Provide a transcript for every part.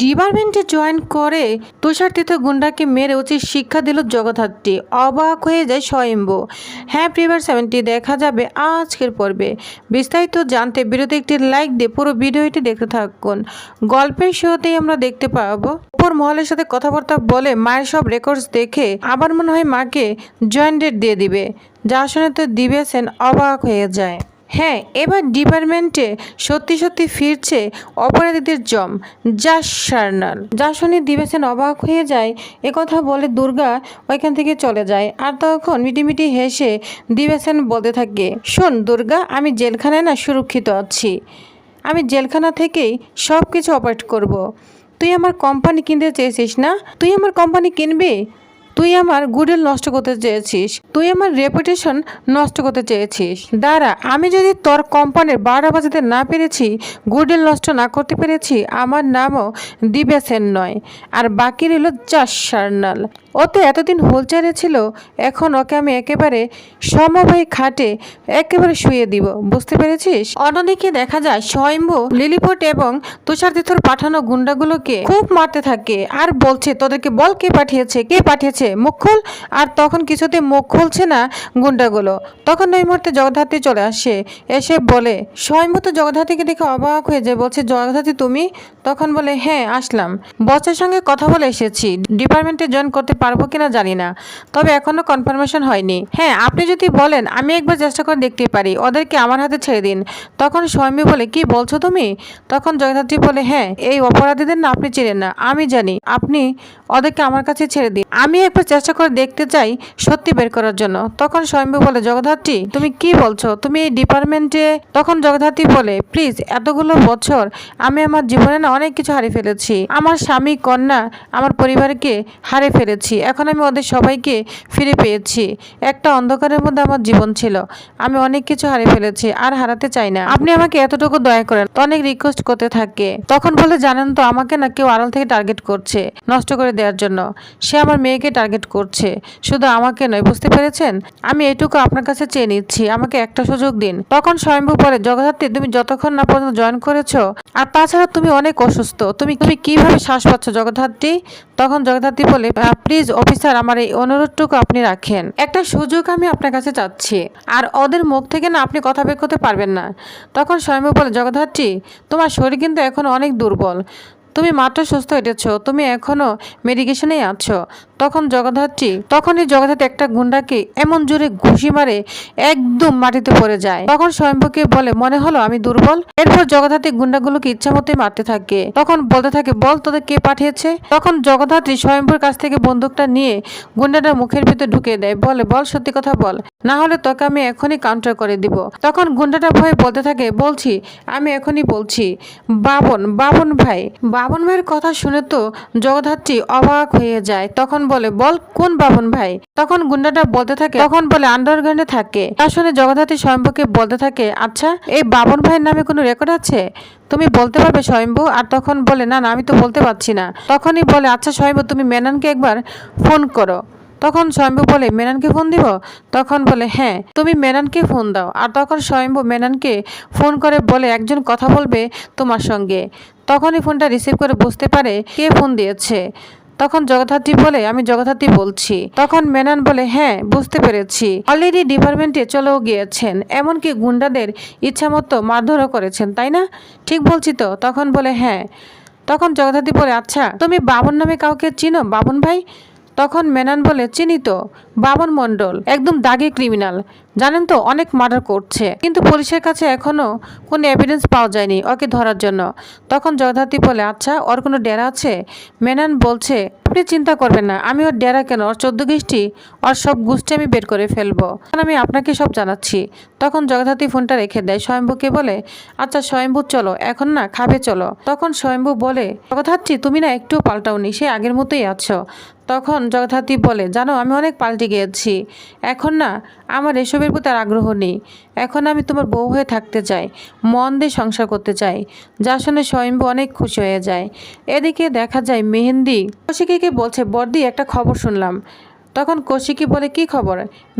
ডিপার্টমেন্টে জয়েন করে তুষারতীর্থ গুন্ডাকে মেরে উচিত শিক্ষা দিল জগদ্ধাত্রী। অবাক হয়ে যায় স্বয়ম্ভু। হ্যাঁ প্রিভার সেভেন্টি দেখা যাবে আজকের পর্বে। বিস্তারিত জানতে বিরতি একটি লাইক দিয়ে পুরো ভিডিওটি দেখতে থাকুন। গল্পের শুরুতেই আমরা দেখতে পাবো উপর মহলের সাথে কথাবার্তা বলে মায়ের সব রেকর্ডস দেখে আবার মনে হয় মাকে জয়েন ডেট দিয়ে দিবে। যা শুনে তো দিবে সেন অবাক হয়ে যায়। হ্যাঁ এবার ডিপার্টমেন্টে সত্যি সত্যি ফিরছে অপরাধীদের জম। যা সার্নাল। যা শুনে দিবেছেন অবাক হয়ে যায় একথা বলে দুর্গা ওইখান থেকে চলে যায়। আর তখন মিটিমিটি হেসে দিবেছেন বলতে থাকে, শোন দুর্গা, আমি জেলখানায় না সুরক্ষিত আছি। আমি জেলখানা থেকেই সব কিছু অপারেট করব। তুই আমার কোম্পানি কিনতে চেয়েছিস না? তুই আমার কোম্পানি কিনবি? তুই আমার গুডেল নষ্ট করতে চেয়েছিস। তুই আমার রেপুটেশন নষ্ট করতে চেয়েছিস। দাঁড়া, আমি যদি তোর কোম্পানির বারো বাজাতে না পেরেছি গুডেল নষ্ট না করতে পেরেছি, আমার নামও দিব্যা সেন নয়। আর বাকি রইল চার সার্নাল ও তো এতদিন হোলচারে ছিল, এখন ওকে আমি একেবারে সমবায় খাটে একেবারে শুয়ে দিব, বুঝতে পেরেছিস? অন্যদিকে দেখা যায় স্বয়ম্ভু, লিলিপট এবং তুষার তুষারতীর্থর পাঠানো গুন্ডাগুলোকে খুব মারতে থাকে আর বলছে, তোদেরকে বল কে পাঠিয়েছে কে পাঠিয়েছে? মুখ খোল। আর তখন কিছুতে মুখ খুলছে না গুন্ডাগুলো। তখন ওই মুহূর্তে জগদ্ধাত্রী চলে আসে, এসে বলে, স্বয়ম্ভু তো জগদ্ধাত্রীকে দেখে অবাক হয়ে যায়। বলছে, জগদ্ধাত্রী, তুমি? তখন বলে হ্যাঁ আসলাম। বসের সঙ্গে কথা বলে এসেছি। ডিপার্টমেন্টে জয়েন করতে পারব কিনা জানি না। তবে এখনও কনফার্মেশন হয়নি। হ্যাঁ আপনি যদি বলেন, আমি একবার চেষ্টা করে দেখতে পারি। ওদেরকে আমার হাতে ছেড়ে দিন। তখন স্বয়ম্ভী বলে, কি বলছো তুমি? তখন জগদ্ধাত্রী বলে হ্যাঁ এই অপরাধীদের না আপনি চেনেন না। আমি জানি। আপনি ওদেরকে আমার কাছে ছেড়ে দিন। আমি একবার চেষ্টা করে দেখতে চাই সত্যি বের করার জন্য। তখন স্বয়ম্ভী বলে, জগদ্ধাত্রী, তুমি কি বলছো? তুমি এই ডিপার্টমেন্টে তখন জগদ্ধাত্রী বলে, প্লিজ, এতগুলো বছর আমি আমার জীবনে না অনেক কিছু হারিয়ে ফেলেছি। আমার স্বামী, কন্যা, আমার পরিবারকে হারিয়ে ফেলেছি। এখন আমি ওদের সবাইকে ফিরে পেয়েছি। একটা অন্ধকারের মধ্যে আমার জীবন ছিল। আমি অনেক কিছু হারিয়ে ফেলেছি, আর হারাতে চাই না। আপনি আমাকে এতটুকু দয়া করেন, অনেক রিকোয়েস্ট করতে থাকে। তখন বলে, জানেন তো, আমাকে না কেউ আড়াল থেকে টার্গেট করছে নষ্ট করে দেওয়ার জন্য। সে আমার মেয়েকে টার্গেট করছে। শুধু আমাকে নয়, বুঝতে পেরেছেন? আমি এটুকু আপনার কাছে চেয়ে নিচ্ছি। আমাকে একটা সুযোগ দিন। তখন স্বয়ম্ভু বলে, জগদ্ধাত্রী, তুমি যতক্ষণ না পর্যন্ত জয়েন করেছ, আর তাছাড়া তুমি অনেক অসুস্থ, তুমি তুমি কীভাবে শ্বাস পাচ্ছ জগদ্ধাত্রী? তখন জগদ্ধাত্রী বলে প্লিজ অফিসার, আমার এই অনুরোধটুকু আপনি রাখেন। একটা সুযোগ আমি আপনার কাছে চাচ্ছি। আর ওদের মুখ থেকে না আপনি কথা বের করতে পারবেন না। তখন স্বয়ম্ভু বলে, জগদ্ধাত্রী, তোমার শরীর কিন্তু এখন অনেক দুর্বল। তুমি মাত্র সুস্থ হেঁটেছ তুমি এখনও মেডিকেশনেই আছো। তখন জগদ্ধাত্রী, তখনই জগদ্ধাত্রী একটা গুন্ডাকে এমন জোরে ঘুষি মারে, একদম মাটিতে পড়ে যায়। তখন স্বয়ম্ভুকে বলে, মনে হলো আমি দুর্বল? এরপর জগদ্ধাত্রী গুন্ডাগুলোকে ইচ্ছা মতোই মারতে থাকে। তখন বলতে থাকে, বল তোদের কে পাঠিয়েছে? তখন জগদ্ধাত্রী স্বয়ম্ভুর কাছ থেকে বন্দুকটা নিয়ে গুন্ডাটার মুখের ভিতরে ঢুকে দেয়। বলে, বল, সত্যি কথা বল। না হলে তোকে আমি এখনই কাউন্টার করে দিব। তখন গুন্ডাটা ভয়ে বলতে থাকে, বলছি, আমি এখনই বলছি। বাবন বাবন ভাই, বাবন ভাইয়ের কথা শুনে তো জগদ্ধাত্রী অবাক হয়ে যায়। তখন বলে, বল, কোন বাবন ভাই? তখন গুন্ডাটা বলতে থাকে, তখন বলে, আন্ডারগ্রাউন্ডে থাকে। তা শুনে জগদ্ধাত্রী স্বয়ম্ভুকে বলতে থাকে আচ্ছা এই বাবন ভাইয়ের নামে কোনো রেকর্ড আছে? তুমি বলতে পারবে স্বয়ম্ভু? আর তখন বলে, না না, আমি তো বলতে পারছি না। তখনই বলে আচ্ছা স্বয়ম্ভু, তুমি মেনানকে একবার ফোন করো। তখন স্বয়ম্ভু বলে, মেনানকে ফোন দিব? তখন বলে হ্যাঁ তুমি মেনানকে ফোন দাও। আর তখন স্বয়ম্ভু মেনানকে ফোন করে বলে, একজন কথা বলবে তোমার সঙ্গে। তখনই ফোনটা রিসিভ করে বুঝতে পারে কে ফোন দিয়েছে। তখন জগদ্ধাত্রী বলে, আমি জগদ্ধাত্রী বলছি। তখন মেনান বলে হ্যাঁ বুঝতে পেরেছি। অলরেডি ডিপার্টমেন্টে চলেও গিয়েছেন। এমনকি গুন্ডাদের ইচ্ছামতো মারধরও করেছেন, তাই না? ঠিক বলছি তো? তখন বলে হ্যাঁ। তখন জগদ্ধাত্রী বলে আচ্ছা তুমি বাবন নামে কাউকে চিনো? বাবন ভাই? তখন মেনান বলে, চিনি তো বাবন মণ্ডল, একদম দাগে ক্রিমিনাল। জানেন তো, অনেক মার্ডার করছে। কিন্তু পুলিশের কাছে এখনও কোনো এভিডেন্স পাওয়া যায়নি ওকে ধরার জন্য। তখন জগদ্ধাত্রী বলে আচ্ছা ওর কোনো ডেরা আছে? মেনান বলছে আপনি চিন্তা করবেন না, আমি ওর ডেরা কেন, ওর চোদ্দ গোষ্ঠী, ওর সব গোষ্ঠী আমি বের করে ফেলব। কারণ আমি আপনাকে সব জানাচ্ছি। তখন জগদ্ধাত্রী ফোনটা রেখে দেয় স্বয়ম্ভুকে বলে আচ্ছা স্বয়ম্ভু, চলো, এখন না, খাবে চলো। তখন স্বয়ম্ভু বলে, জগদ্ধাত্রী, তুমি না একটু পাল্টাওনি, সে আগের মতোই আছো। তখন জগদ্ধাত্রী বলে, জানো, আমি অনেক পাল্টে গিয়েছি। এখন না আমার এসবের প্রতি আর আগ্রহ নেই। এখন আমি তোমার বউ হয়ে থাকতে চাই, মন দিয়ে সংসার করতে চাই, যা শুনে স্বয়ম্ভু অনেক খুশি হয়ে যায়। এদিকে দেখা যায় মেহেন্দি, কৌশিকীকে বলছে, বর্দি, একটা খবর শুনলাম। তখন কৌশিকী বলে, কি খবর?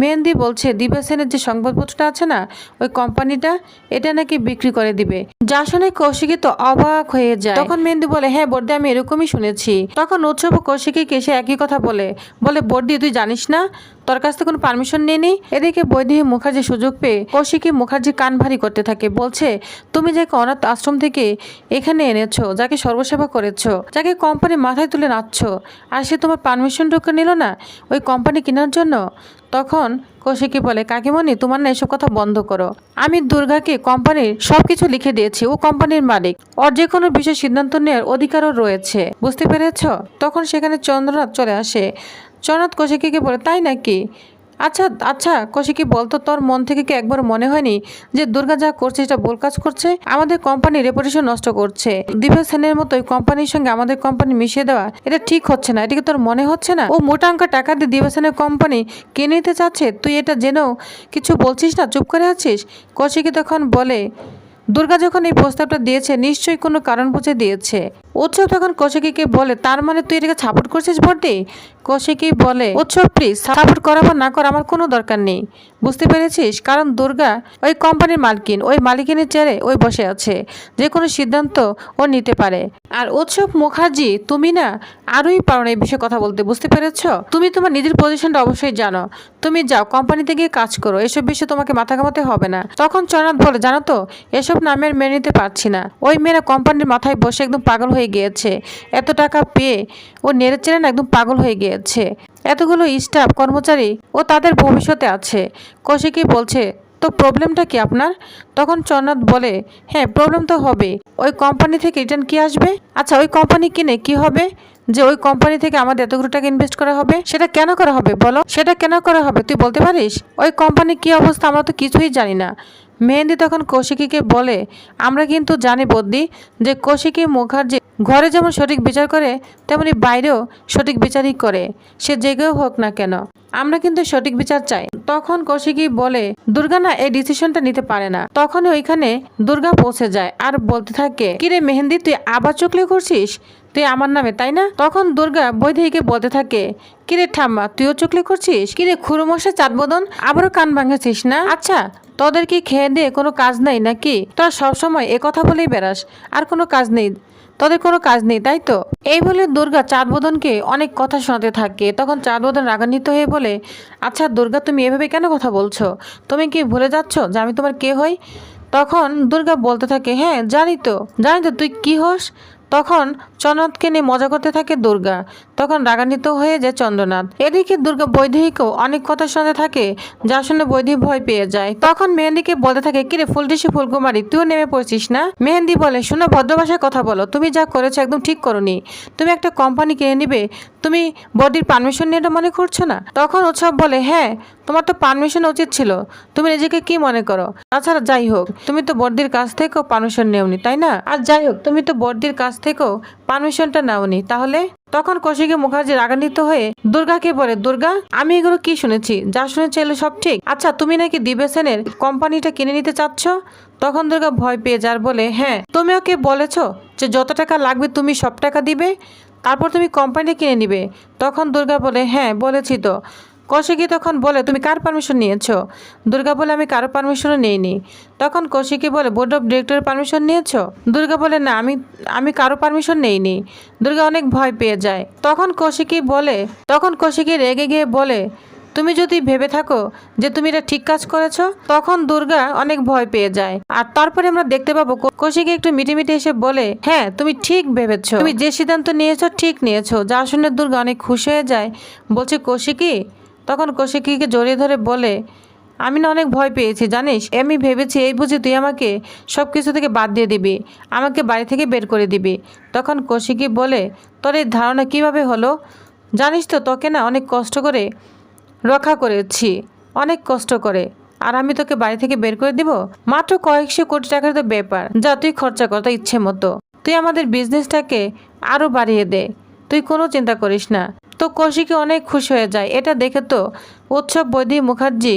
মেহেন্দি বলছে দিবা সেনের যে সংবাদপত্রটা আছে না, ওই কোম্পানিটা, এটা নাকি বিক্রি করে দিবে। যা শুনে কৌশিকি তো অবাক হয়ে যায়। তখন মেহেন্দি বলে হ্যাঁ বর্দি, আমি এরকমই শুনেছি। তখন উৎসব ও কৌশিকীকে সে একই কথা বলে বলে, বর্দি, তুই জানিস না, তোর কাছ থেকে কোনো পারমিশন নেই এদিকে বৈদেহী মুখার্জি সুযোগ পেয়ে কৌশিকি মুখার্জি কান ভারী করতে থাকে, বলছে, তুমি যাকে অনাথ আশ্রম থেকে এখানে এনেছো, যাকে সর্বসেবা করেছ, যাকে কোম্পানি মাথায় তুলে নাচছো, আর সে তোমার পারমিশনটুকু নিল না, ওই কোম্পানি কেনার জন্য? তখন কৌশিকী বলে, কাকিমণি, তোমার না এসব কথা বন্ধ করো। আমি দুর্গাকে কোম্পানির সব কিছু লিখে দিয়েছি, ও কোম্পানির মালিক। ওর যে কোনো বিষয় সিদ্ধান্ত নেওয়ার অধিকারও রয়েছে। বুঝতে পেরেছ? তখন সেখানে চন্দ্রনাথ চলে আসে। চন্দ্রনাথ কৌশিকীকে বলে, তাই নাকি? আচ্ছা আচ্ছা কৌশিকী বলতো, তোর মন থেকে কি একবার মনে হয়নি যে দুর্গা যা করছে, সেটা ভুল কাজ করছে? আমাদের কোম্পানির রেপুটেশন নষ্ট করছে। দিবা সেনের মতো কোম্পানির সঙ্গে আমাদের কোম্পানি মিশিয়ে দেওয়া, এটা ঠিক হচ্ছে না, এটা কি তোর মনে হচ্ছে না? ও মোটা অঙ্ক টাকা দিয়ে দিবা সেনের কোম্পানি কিনে নিতে চাচ্ছে? তুই এটা জেনেও কিছু বলছিস না? চুপ করে আছিস? কৌশিকী তখন বলে, দুর্গা যখন এই প্রস্তাবটা দিয়েছে, নিশ্চয়ই কোনো কারণ বুঝে দিয়েছে। উৎসব তখন কৌশিকীকে বলে, তার মানে তুই এটাকে সাপোর্ট করছিস বর্দি কৌশিকী বলে, উৎসব প্লিজ সাপোর্ট করা বা না করা আমার কোনো দরকার নেই। বুঝতে পেরেছিস? কারণ দুর্গা ওই কোম্পানির মালকিন, ওই মালিকিনের চেয়ারে ওই বসে আছে। যে কোনো সিদ্ধান্ত ও নিতে পারে। আর উৎসব মুখার্জি, তুমি না আরোই পারো না এই বিষয়ে কথা বলতে, বুঝতে পেরেছ? তুমি তোমার নিজের পজিশনটা অবশ্যই জানো। তুমি যাও কোম্পানিতে গিয়ে কাজ করো, এসব বিষয়ে তোমাকে মাথা ঘামাতে হবে না। তখন চরনাথ বলে, জানো তো, এসব নামের মেনে নিতে পারছি না। ওই মেয়েরা কোম্পানির মাথায় বসে একদম পাগল হয়ে গিয়েছে। এত টাকা পেয়ে ও নেড়ে চেড়ে না একদম পাগল হয়ে গিয়েছে। এতগুলো স্টাফ কর্মচারী ও তাদের ভবিষ্যতে আছে। কৌশিকী বলছে, তো প্রবলেমটা কি আপনার? তখন চন্নাথ বলে হ্যাঁ প্রবলেম তো হবে। ওই কোম্পানি থেকে রিটার্ন কি আসবে? আচ্ছা ওই কোম্পানি কিনে কি হবে? যে ওই কোম্পানি থেকে আমাদের এতগুলো টাকা ইনভেস্ট করা হবে, সেটা কেন করা হবে বলো? সেটা কেন করা হবে, তুই বলতে পারিস? ওই কোম্পানি কি অবস্থা আমরা তো কিছুই জানি না। মেহেন্দি তখন কৌশিকীকে বলে, আমরা কিন্তু জানি বদ্দি যে কৌশিকী মুখার্জি ঘরে যেমন সঠিক বিচার করে, তেমনি বাইরেও সঠিক বিচারই করে। সে জেগেও হোক না কেন, আমরা কিন্তু সঠিক বিচার চাই। তখন কৌশিকী বলে, দুর্গা না এই ডিসিশনটা নিতে পারে না। তখন ওইখানে দুর্গা পৌঁছে যায় আর বলতে থাকে, কিরে মেহেন্দি, তুই আবার চুকলি করছিস? তুই আমার নামে, তাই না? তখন দুর্গা বৈদেহীকে বলতে থাকে, কিরে ঠাম্মা, তুইও চুকলি করছিস? কিরে খুরুমশা চাঁদবদন আবারও কান ভাঙাছিস না? আচ্ছা তোদের কি খেয়ে দিয়ে কোনো কাজ নেই নাকি? তোরা সবসময় এ কথা বলেই বেড়াস, আর কোনো কাজ নেই। তোদের কোনো কাজ নেই, তাই তো? এই বলে দুর্গা চাঁদবদনকে অনেক কথা শোনাতে থাকে। তখন চাঁদবদন রাগান্বিত হয়ে বলে আচ্ছা দুর্গা, তুমি এভাবে কেন কথা বলছো? তুমি কি ভুলে যাচ্ছ যে আমি তোমার কে হই? তখন দুর্গা বলতে থাকে হ্যাঁ জানি তো। জানি তো তুই কি হোস? তখন চন্দ্রনাথকে নিয়ে মজা করতে থাকে দুর্গা। তখন রাগান্বিত হয়ে যায় চন্দ্রনাথ। এদিকে দুর্গা বৈদেহীকেও অনেক কথা শুনতে থাকে, যা শুনে বৈদেহী ভয় পেয়ে যায়। তখন মেহেন্দিকে বলতে থাকে, কিরে ফুলটিসি ফুলকুমারি, তুইও নেমে পড়ছিস না? মেহেন্দি বলে, শুনে ভদ্র ভাষায় কথা বলো। তুমি যা করেছ একদম ঠিক করনি। তুমি একটা কোম্পানি কিনে নিবে। তুমি বডির পারমিশন নিয়ে এটা মনে করছ না? তখন উৎসব বলে হ্যাঁ তোমার তো পারমিশন উচিত ছিল। তুমি নিজেকে কি মনে করো? তাছাড়া যাই হোক, তুমি তো বর্দির কাছ থেকেও পারমিশন নেওনি, তাই না? আর যাই হোক, তুমি তো বর্দির কাছ থেকেও পারমিশনটা নাওনি। তাহলে? তখন কৌশিকী মুখার্জি রাগান্বিত হয়ে, দুর্গাকে বলে, দুর্গা, আমি এগুলো কি শুনেছি? যা শুনেছি এগুলো সব ঠিক? আচ্ছা তুমি নাকি দিবেসেনের কোম্পানিটা কিনে নিতে চাচ্ছ? তখন দুর্গা ভয় পেয়ে যার বলে হ্যাঁ তুমি ওকে বলেছ যে যত টাকা লাগবে তুমি সব টাকা দিবে, তারপর তুমি কোম্পানিটা কিনে নিবে। তখন দুর্গা বলে হ্যাঁ বলেছি তো। কৌশিকী তখন বলে, তুমি কার পারমিশন নিয়েছো? দুর্গা বলে, আমি কারও পারমিশনও নিইনি। তখন কৌশিকী বলে বোর্ড অফ ডিরেক্টরের পারমিশন নিয়েছো? দুর্গা বলে, না, আমি আমি কারও পারমিশন নেইনি। দুর্গা অনেক ভয় পেয়ে যায়। তখন কৌশিকী বলে, তখন কৌশিকী রেগে গিয়ে বলে, তুমি যদি ভেবে থাকো যে তুমি এটা ঠিক কাজ করেছ, তখন দুর্গা অনেক ভয় পেয়ে যায়। আর তারপরে আমরা দেখতে পাবো, কৌশিকী একটু মিটি মিটি এসে বলে হ্যাঁ তুমি ঠিক ভেবেছো। তুমি যে সিদ্ধান্ত নিয়েছো, ঠিক নিয়েছো। যা শুনে দুর্গা অনেক খুশি হয়ে যায়। বলছে, কৌশিকী তখন কৌশিকীকে জড়িয়ে ধরে বলে, আমি না অনেক ভয় পেয়েছি, জানিস? আমি ভেবেছি এই বুঝি তুই আমাকে সব কিছু থেকে বাদ দিয়ে দিবি, আমাকে বাড়ি থেকে বের করে দিবি। তখন কৌশিকী বলে, তোর এই ধারণা কীভাবে হলো? জানিস তো তোকে না অনেক কষ্ট করে রক্ষা করেছি, অনেক কষ্ট করে। আর আমি তোকে বাড়ি থেকে বের করে দিব? মাত্র কয়েকশো কোটি টাকার তো ব্যাপার। যা তুই খরচা কর ইচ্ছে মতো। তুই আমাদের বিজনেসটাকে আরও বাড়িয়ে দে। তুই কোনো চিন্তা করিস না। তো কৌশিকী অনেক খুশি হয়ে যায়। এটা দেখে তো উৎসব বৈদি মুখার্জি,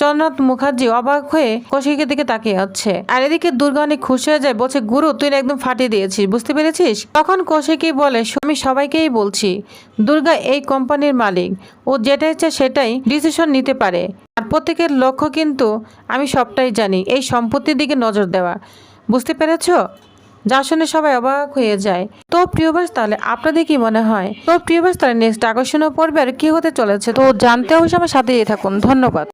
চন্দ্রনাথ মুখার্জি অবাক হয়ে কৌশিকের দিকে তাকিয়ে আছে। আর এদিকে দুর্গা অনেক খুশি হয়ে যায়, বলছে, গুরু, তুই একদম ফাটিয়ে দিয়েছিস, বুঝতে পেরেছিস? তখন কৌশিকই বলে, আমি সবাইকেই বলছি, দুর্গা এই কোম্পানির মালিক। ও যেটা ইচ্ছে সেটাই ডিসিশন নিতে পারে। আর প্রত্যেকের লক্ষ্য কিন্তু আমি সবটাই জানি, এই সম্পত্তির দিকে নজর দেওয়া। বুঝতে পেরেছ? যা শুনে সবাই অবাক হয়ে যায়। তো প্রিয় বাস তাহলে আপনাদের কি মনে হয়? তো প্রিয় বাস তাহলে নেক্সট আকর্ষণীয় পর্বে আর কি হতে চলেছে? তো জানতে অবশ্যই আমার সাথেই থাকুন। ধন্যবাদ।